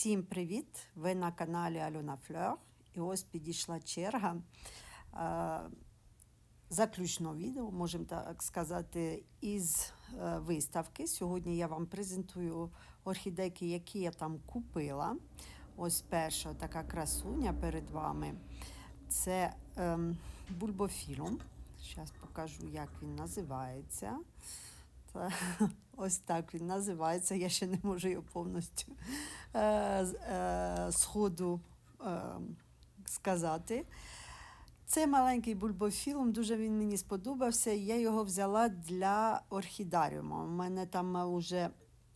Всім привіт! Ви на каналі Альона Флер. І ось підійшла черга е, заключного відео, можемо так сказати, із е, виставки. Сьогодні я вам презентую орхідейки, які я там купила. Ось перша така красуня перед вами. Це ем, бульбофілум. Зараз покажу, як він називається. Та, ось так він називається. Я ще не можу його повністю е, е, сходу е, сказати. Це маленький бульбофілум, дуже він мені сподобався. Я його взяла для орхідаріуму. У мене там вже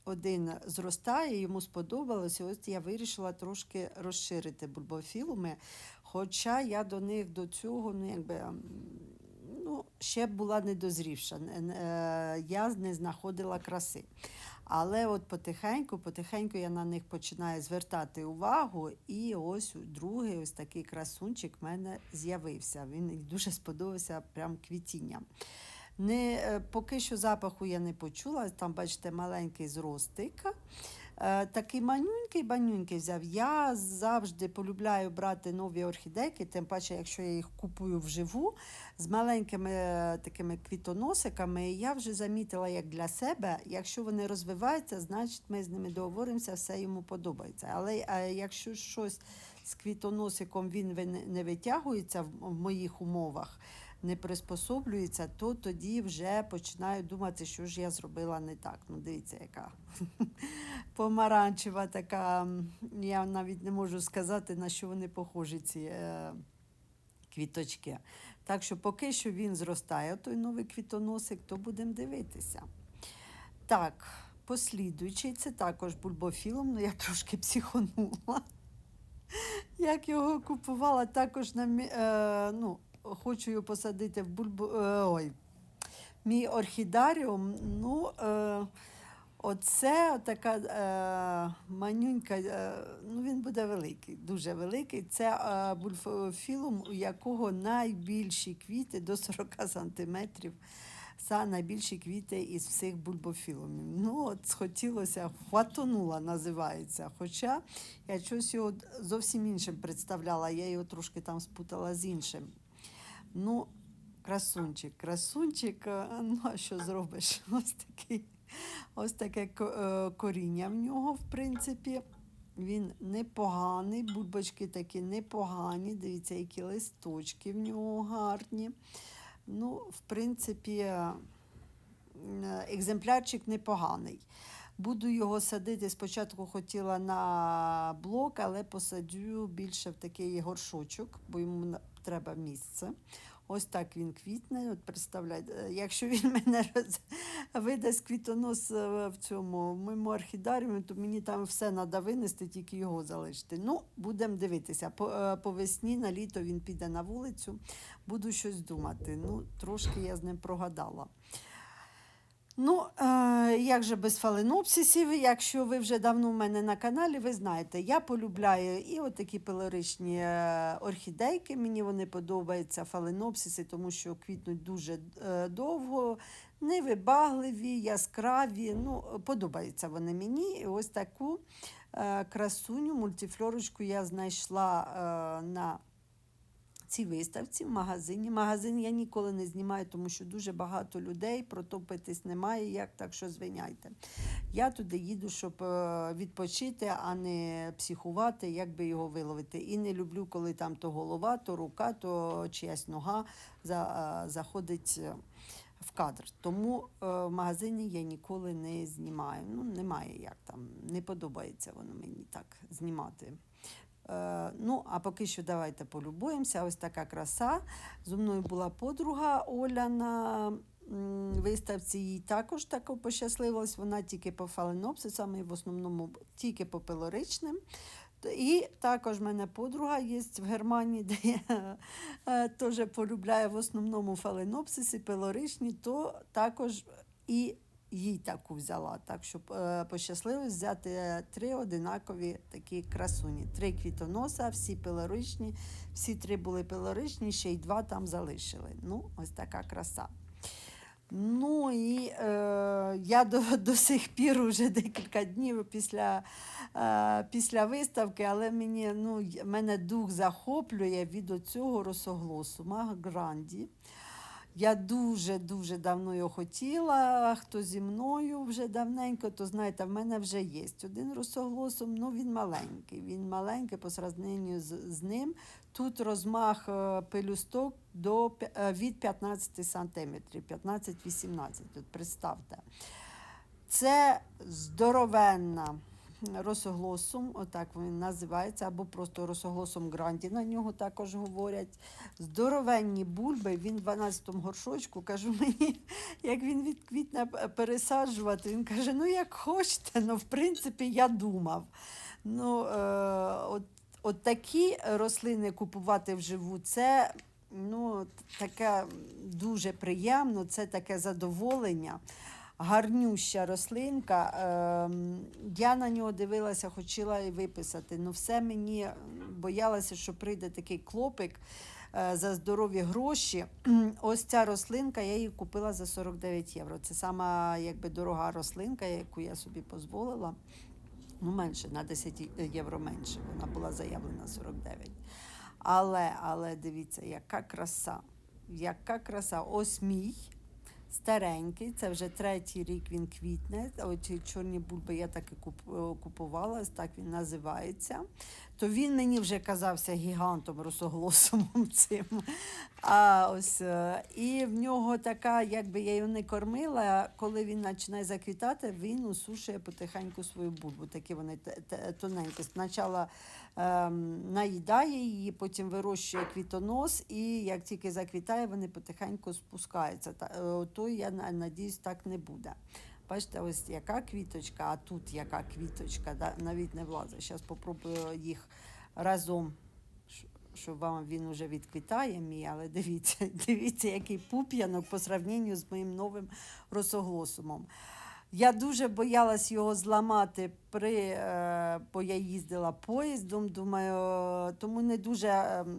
один зростає, йому сподобалося. Ось я вирішила трошки розширити бульбофілуми. Хоча я до них до цього, ну якби. Ще була недозрівша. Не- не- е, Я не знаходила краси. Але от потихеньку, потихеньку я на них починаю звертати увагу, і ось другий ось такий красунчик в мене з'явився. Він дуже сподобався прям квітінням. Не, е, поки що запаху я не почула. Там, бачите, маленький зростик. Е, Такий манюнький банюнький взяв. Я завжди полюбляю брати нові орхідейки, тим паче, якщо я їх купую вживу з маленькими е, такими квітоносиками. Я вже замітила як для себе, якщо вони розвиваються, значить ми з ними договоримося, все йому подобається. Але е, якщо щось з квітоносиком він не витягується в моїх умовах, не приспособлюється, то тоді вже починаю думати, що ж я зробила не так. Ну, дивіться, яка помаранчева така. Я навіть не можу сказати, на що вони похожі, ці е, квіточки. Так що поки що він зростає, той новий квітоносик, то будемо дивитися. Так, послідуючий, це також бульбофілом, ну я трошки психонула. Як його купувала, також на е, ну, хочу його посадити в бульбо. Е, ой, мій орхідаріум. Ну, е, оце така е, манюнька, е, ну він буде великий, дуже великий. Це е, бульфофілум, у якого найбільші квіти до 40 сантиметрів. Це найбільші квіти із всіх бульбофілумів. Ну, от схотілося, хватонула називається. Хоча я щось його зовсім іншим представляла, я його трошки там спутала з іншим. Ну, красунчик, красунчик, е, ну а що зробиш? Ось такий, ось таке е, коріння в нього, в принципі. Він непоганий, бульбочки такі непогані. Дивіться, які листочки в нього гарні. Ну, в принципі, е, екземплярчик непоганий. Буду його садити. Спочатку хотіла на блок, але посаджу більше в такий горшочок, бо йому треба місце. Ось так він квітне. От представляєте, е, якщо він мене роз... видасть квітонос е, в цьому в моєму орхідаріумі, то мені там все треба винести, тільки його залишити. Ну, будемо дивитися. По, е, по весні на літо він піде на вулицю, буду щось думати. Ну, трошки я з ним прогадала. Ну, е, як же без фаленопсисів, якщо ви вже давно в мене на каналі, ви знаєте, я полюбляю і отакі пелоричні е, орхідейки. Мені вони подобаються фаленопсиси, тому що квітнуть дуже е, довго, невибагливі, яскраві. Ну, подобаються вони мені. І ось таку е, красуню, мультифлорочку я знайшла е, на цій виставці в магазині. Магазин я ніколи не знімаю, тому що дуже багато людей, протопитись немає, як так що звиняйте. Я туди їду, щоб е, відпочити, а не психувати, як би його виловити. І не люблю, коли там то голова, то рука, то чиясь нога е, заходить. е, В кадр. Тому в магазині я ніколи не знімаю. Ну, немає як там, не подобається воно мені так знімати. Е, ну, а поки що давайте полюбуємося. Ось така краса. Зі мною була подруга Оля на виставці. Їй також так пощасливилось. Вона тільки по фаленопсисам і в основному тільки по пилоричним. І також в мене подруга є в Германії, де я е, теж полюбляю в основному фаленопсиси, пилоричні, то також і їй таку взяла. Так що е, пощасливилось взяти три одинакові такі красуні. Три квітоноса, всі пилоричні, всі три були пилоричні, ще й два там залишили. Ну, ось така краса. Ну і е, я до, до сих пір уже декілька днів після, е, після виставки, але мені, ну, мене дух захоплює від цього росоглосу Гранді. Я дуже-дуже давно його хотіла. Хто зі мною вже давненько, то знаєте, в мене вже є один росоглосом, ну він маленький. Він маленький по сравненню з, з ним. Тут розмах е, пелюсток до, е, від 15 сантиметрів, 15-18, от представте. Це здоровенна росоглосум, отак він називається, або просто росоглосум гранді, на нього також говорять. Здоровенні бульби, він в 12-му горшочку, кажу мені, як він відквітне пересаджувати, він каже, ну як хочете, ну в принципі я думав. Ну, е, от, от такі рослини купувати вживу, це ну, таке дуже приємно, це таке задоволення. Гарнюща рослинка. Ем, я на нього дивилася, хотіла і виписати. Ну, все мені боялася, що прийде такий клопик е, за здорові гроші. Ось ця рослинка, я її купила за 49 євро. Це сама якби дорога рослинка, яку я собі дозволила. Ну, менше, на 10 євро менше. Вона була заявлена 49. Але, але дивіться, яка краса. Яка краса. Ось мій старенький, це вже третій рік він квітне. Оці чорні бульби я так і куп- купувала, так він називається. То він мені вже казався гігантом росоголосом цим. А ось е, і в нього така, якби я його не кормила, коли він починає заквітати, він усушує потихеньку свою бульбу. Такі вони тоненькі. Спочатку ем, наїдає її, потім вирощує квітонос, і як тільки заквітає, вони потихеньку спускаються. Е, то я на- надіюсь, так не буде. Бачите, ось яка квіточка, а тут яка квіточка, да, навіть не влазить. Зараз спробую їх разом, щ- щоб вам він уже відквітає мій, але дивіться, дивіться, який пуп'янок по сравненню з моїм новим росоглосумом. Я дуже боялась його зламати, при, е, бо я їздила поїздом, думаю, тому не дуже ем,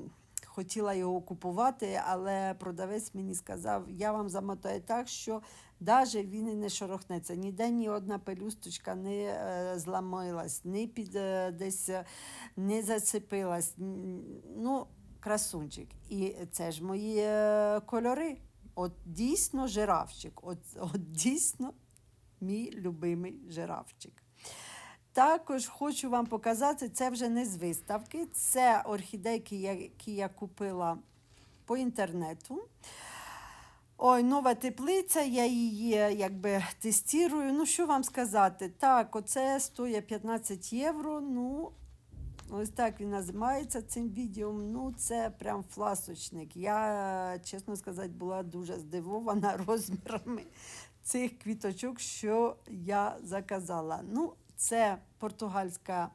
хотіла його купувати, але продавець мені сказав, я вам замотаю так, що навіть він і не шорохнеться. Ніде ні одна пелюсточка не е, зламилась, ні під е, десь е, не зацепилась. Ну, красунчик. І це ж мої е, кольори. От дійсно жирафчик. От, от дійсно мій любимий жирафчик. Також хочу вам показати, це вже не з виставки, це орхідейки, які я купила по інтернету. Ой, нова теплиця, я її якби тестую. Ну, що вам сказати? Так, оце стоїть 15 євро. Ну, ось так він називається цим відео. Ну, це прям фласочник. Я, чесно сказати, була дуже здивована розмірами цих квіточок, що я заказала. Ну, це португальська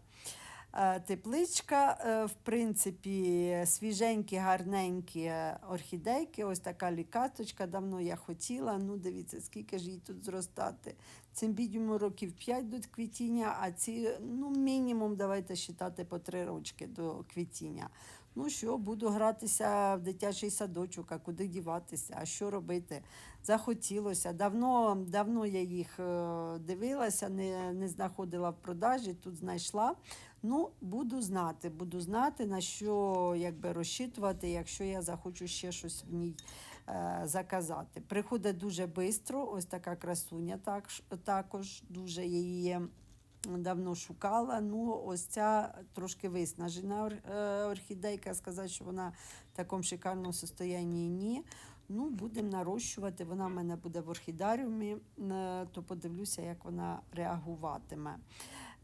е, тепличка. Е, в принципі, свіженькі, гарненькі орхідейки. Ось така лікаточка. Давно я хотіла. Ну, дивіться, скільки ж їй тут зростати. Цим бідьому років 5 до квітіння, а ці, ну, мінімум, давайте вважати, по 3 рочки до квітіння. Ну що, буду гратися в дитячий садочок, а куди діватися, а що робити? Захотілося. Давно, давно я їх е, дивилася, не, не знаходила в продажі, тут знайшла. Ну, буду знати, буду знати, на що якби розчитувати, якщо я захочу ще щось в ній е, заказати. Приходить дуже швидко, ось така красуня так, також дуже її давно шукала. Ну, ось ця трошки виснажена е, орхідейка. Сказати, що вона в такому шикарному состоянні ні. Ну, будемо нарощувати. Вона в мене буде в орхідаріумі, е, то подивлюся, як вона реагуватиме.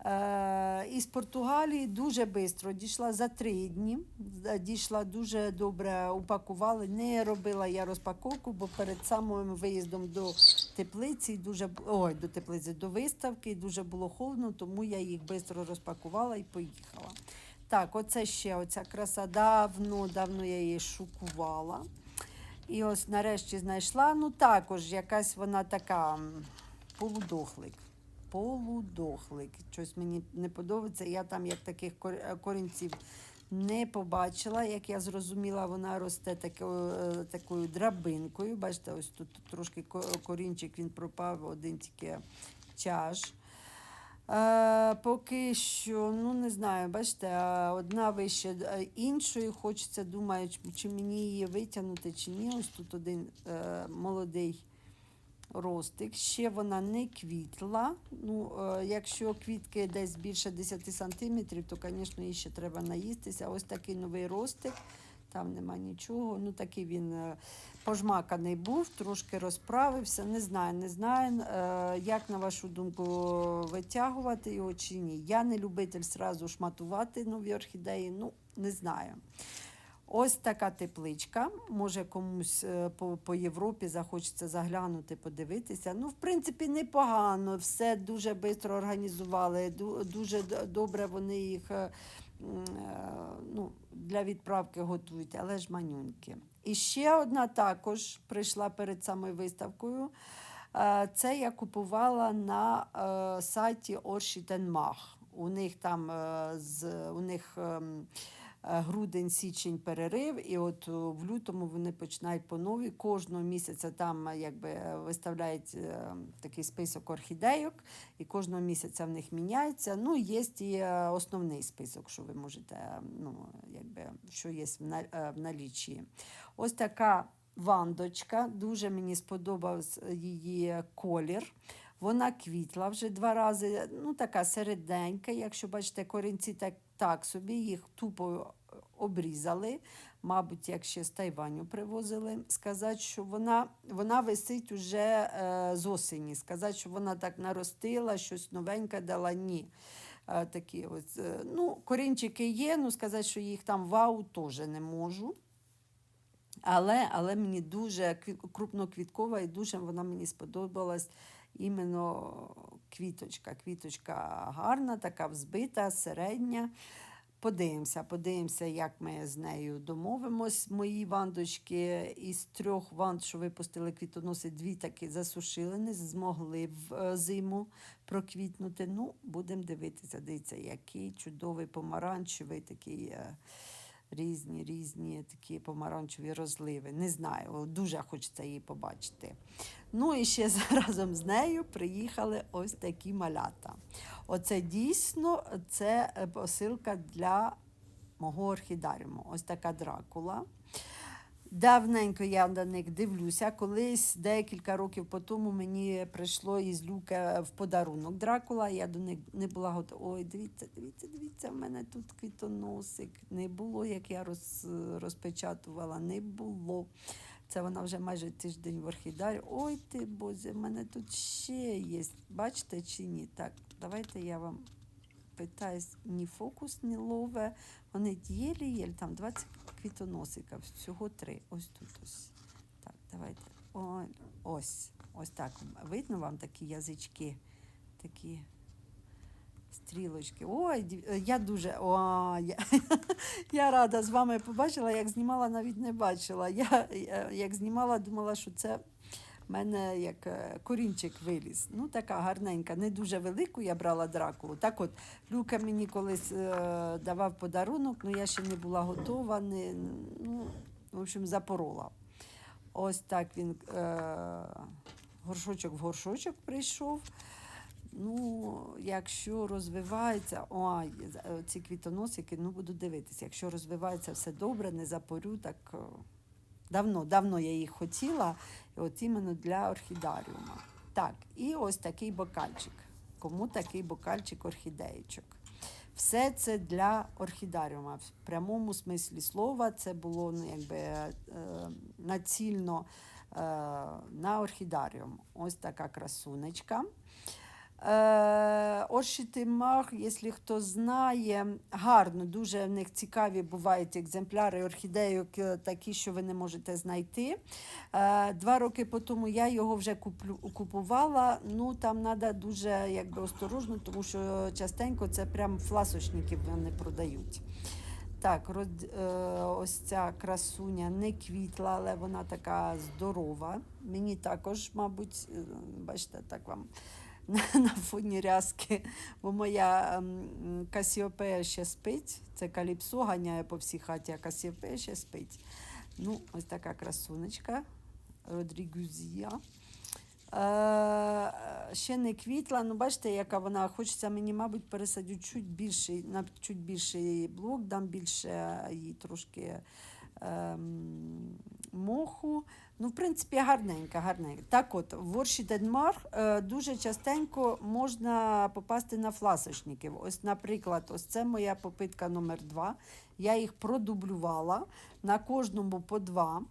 Е, із Португалії дуже швидко дійшла за три дні. Дійшла дуже добре, упакували. Не робила я розпаковку, бо перед самим виїздом до теплиці дуже ой, до теплиці, до виставки дуже було холодно, тому я їх швидко розпакувала і поїхала. Так, оце ще оця краса. Давно, давно я її шукувала. І ось нарешті знайшла. Ну, також якась вона така полудохлик. Полудохлик. Щось мені не подобається. Я там як таких корінців Не побачила, як я зрозуміла, вона росте такою, е, такою драбинкою. Бачите, ось тут трошки корінчик він пропав, один тільки чаш. Е, поки що, ну не знаю, бачите, одна вище е, іншої. Хочеться, думаю, чи- мені її витягнути, чи ні. Ось тут один е, молодий ростик. Ще вона не квітла. Ну, е, якщо квітки десь більше 10 сантиметрів, то, звісно, їй ще треба наїстися. Ось такий новий ростик. Там нема нічого. Ну, такий він е, пожмаканий був, трошки розправився. Не знаю, не знаю, е, як на вашу думку витягувати його чи ні. Я не любитель сразу шматувати нові орхідеї, ну, не знаю. Ось така тепличка. Може комусь е, по, по Європі захочеться заглянути, подивитися. Ну, в принципі, непогано. Все дуже швидко організували. Дуже добре вони їх е, е, ну, для відправки готують, але ж манюньки. І ще одна також прийшла перед самою виставкою. Це я купувала на сайті Оршітенмах. У них там з у них. Е, грудень, січень перерив, і от е, в лютому вони починають по новій. Кожного місяця там е, якби виставляють такий список орхідейок, і кожного місяця в них міняється. Ну, є і основний список, що ви можете, ну, якби, що є в на- в налічі. Ось така вандочка, дуже мені сподобався її колір. Вона квітла вже два рази, ну така середненька. Якщо бачите, корінці так, так собі, їх тупо обрізали. Мабуть, як ще з Тайваню привозили. Сказати, що вона, вона висить уже е, з осені. Сказати, що вона так наростила, щось новеньке дала, ні. Е, такі ось, е, ну, корінчики є, ну сказати, що їх там вау, теж не можу. Але, але мені дуже крупноквіткова і дуже вона мені сподобалась іменно квіточка. Квіточка гарна, така взбита, середня. Подивимося, подивимося, як ми з нею домовимось. Мої вандочки із трьох ванд, що випустили квітоноси, дві таки засушили, не змогли в е, зиму проквітнути. Ну, будемо дивитися. Дивіться, який чудовий помаранчевий такий. Різні, різні такі помаранчеві розливи. Не знаю, дуже хочеться її побачити. Ну і ще разом з нею приїхали ось такі малята. Оце дійсно це е, посилка для мого орхідаріуму. Ось така дракула. Давненько я на них дивлюся. Колись декілька років по тому мені прийшло із люка в подарунок Дракула. Я до них не була готова. Ой, дивіться, дивіться, дивіться, в мене тут квітоносик. Не було, як я роз, розпечатувала, не було. Це вона вже майже тиждень в орхідарі. Ой ти Боже, в мене тут ще є. Бачите чи ні? Так, давайте я вам питаюсь, ні фокус, ні лове. Вони єлі-єлі, там 20 квітоносика, всього три. Ось тут ось. Так, давайте. О, ось. Ось так. Видно вам такі язички, такі стрілочки. Ой, я дуже. О, я, я рада з вами побачила, як знімала, навіть не бачила. Я, я як знімала, думала, що це в мене як е, корінчик виліз. Ну, така гарненька, не дуже велику я брала дракулу. Так от, Люка мені колись е, давав подарунок, але я ще не була готова, не, ну, в общем, запорола. Ось так він е, горшочок в горшочок прийшов. Ну, якщо розвивається, ой, е, ці квітоносики, ну буду дивитися. Якщо розвивається все добре, не запорю, так е, давно, давно я їх хотіла, от іменно для орхідаріума. Так, і ось такий бокальчик. Кому такий бокальчик орхідеєчок? Все це для орхідаріума. В прямому смислі слова це було ну, якби, е, націльно е, на орхідаріум. Ось така красунечка. Е, Оршітимах, якщо хто знає, гарно, дуже в них цікаві бувають екземпляри орхідейок, е, такі, що ви не можете знайти. Е, Два роки по тому я його вже купувала. Ну там треба дуже якби, осторожно, тому що частенько це прям фласочники вони продають. Так, е, ось ця красуня не квітла, але вона така здорова. Мені також, мабуть, бачите, так вам на, фоні рязки, бо моя ем, Касіопея ще спить. Це каліпсо ганяє по всій хаті, а Касіопея ще спить. Ну, ось така красунечка Родрігузія. Е, ще не квітла, ну бачите, яка вона. Хочеться мені, мабуть, пересадю чуть більший, на чуть більший блок, дам більше їй трошки ем, моху. Ну, в принципі, гарненька, гарненька. Так от, в Ворші Денмар е, дуже частенько можна попасти на фласочників. Ось, наприклад, ось це моя попитка номер два. Я їх продублювала на кожному по два.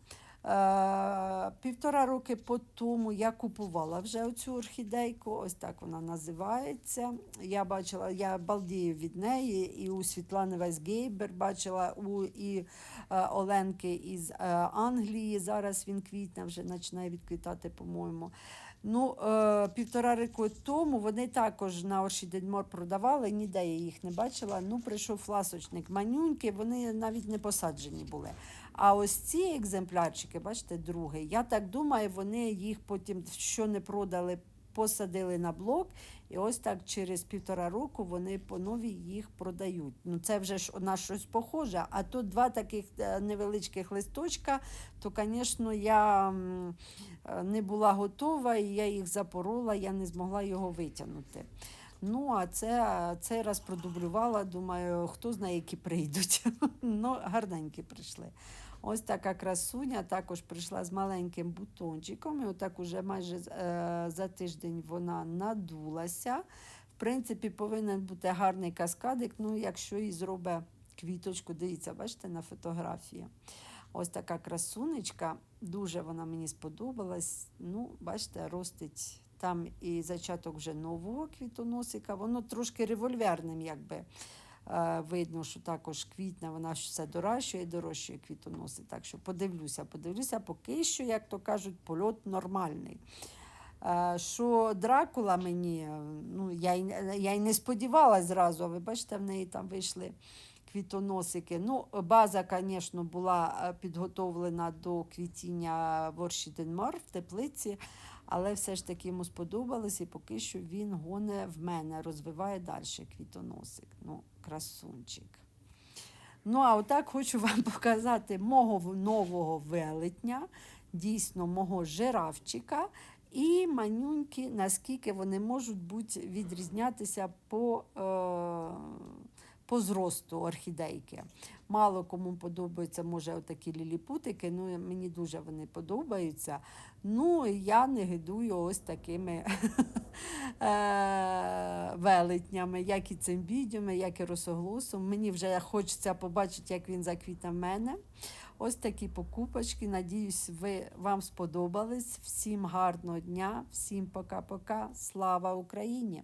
Е, півтора роки по тому я купувала вже оцю орхідейку, ось так вона називається. Я бачила, я балдію від неї, і у Світлани Вайсгейбер бачила у і е, Оленки із е, Англії. Зараз він квітне, вже починає відквітати, по-моєму. Ну, е, півтора року тому вони також на Оршіденмор продавали, ніде я їх не бачила. Ну, прийшов фласочник манюньки, вони навіть не посаджені були. А ось ці екземплярчики, бачите, другий, я так думаю, вони їх потім, що не продали, посадили на блок, і ось так через півтора року вони по новій їх продають. Ну це вже ж на щось похоже. А тут два таких е, невеличких листочка, то, звісно, я е, не була готова, і я їх запорола, я не змогла його витягнути. Ну, а це цей раз продублювала, думаю, хто знає, які прийдуть. ну, гарненькі прийшли. Ось така красуня також прийшла з маленьким бутончиком. І отак уже майже е, за тиждень вона надулася. В принципі, повинен бути гарний каскадик, ну, якщо і зробить квіточку, дивіться, бачите, на фотографії. Ось така красунечка, дуже вона мені сподобалась. Ну, бачите, ростить там і зачаток вже нового квітоносика. Воно трошки револьверним, якби. Е, Видно, що також квітне, вона все дорожчає і дорожчає квітоноси. Так що подивлюся, подивлюся, поки що, як то кажуть, польот нормальний. Е, Що Дракула мені, е, ну, я й, я й не сподівалася зразу, а ви бачите, в неї там вийшли квітоносики. Ну, база, звісно, була підготовлена до квітіння Ворші Денмар в теплиці, але все ж таки йому сподобалось, і поки що він гоне в мене, розвиває далі квітоносик. Ну, красунчик. Ну, а отак хочу вам показати мого нового велетня, дійсно мого жирафчика. І манюньки, наскільки вони можуть бути відрізнятися по, е, по зросту орхідейки. Мало кому подобаються, може, отакі ліліпутики, ну мені дуже вони подобаються. Ну, я не гидую ось такими е, велетнями, як і цимбідіями, як і росоглосом. Мені вже хочеться побачити, як він заквітне в мене. Ось такі покупочки. Надіюсь, ви вам сподобались. Всім гарного дня, всім пока-пока. Слава Україні!